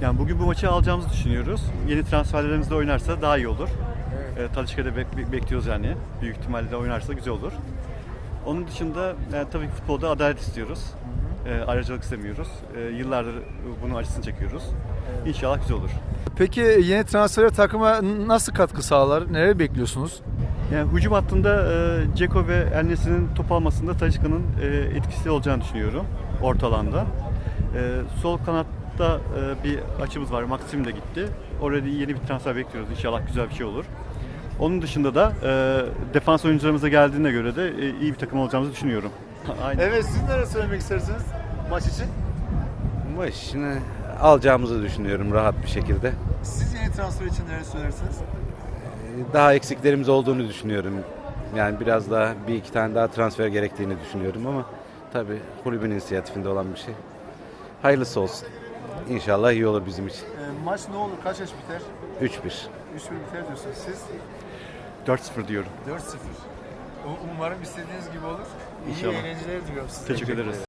Yani bugün bu maçı alacağımızı düşünüyoruz. Yeni transferlerimiz de oynarsa daha iyi olur. Evet. Talişka'da bek- bek- bekliyoruz yani. Büyük ihtimalle de oynarsa güzel olur. Onun dışında yani tabii ki futbolda adalet istiyoruz. E, ayrıcalık istemiyoruz. E, yıllardır bunun acısını çekiyoruz. İnşallah güzel olur. Peki yeni transfer takıma nasıl katkı sağlar? Nereye bekliyorsunuz? Yani hücum hattında e, Ceko ve Elnes'in top almasında Talisca'nın e, etkisi olacağını düşünüyorum orta alanda. E, sol kanatta e, bir açımız var. Maxim de gitti. Orada yeni bir transfer bekliyoruz. İnşallah güzel bir şey olur. Onun dışında da e, defans oyuncularımıza geldiğine göre de e, iyi bir takım olacağımızı düşünüyorum. Aynen. Evet siz neler söylemek istersiniz maç için? Maç işini alacağımızı düşünüyorum rahat bir şekilde. Siz yeni transfer için neler söylersiniz? Ee, Daha eksiklerimiz olduğunu düşünüyorum. Yani biraz daha bir iki tane daha transfer gerektiğini düşünüyorum ama tabii kulübün inisiyatifinde olan bir şey. Hayırlısı olsun. İnşallah iyi olur bizim için. maç ne olur? Kaç yaş biter? 3-1. 3-1 biter diyorsunuz. Siz 4-0 diyorum. 4-0. Umarım istediğiniz gibi olur. İnşallah. İyi eğlenceler diliyorum size. Teşekkür ederiz.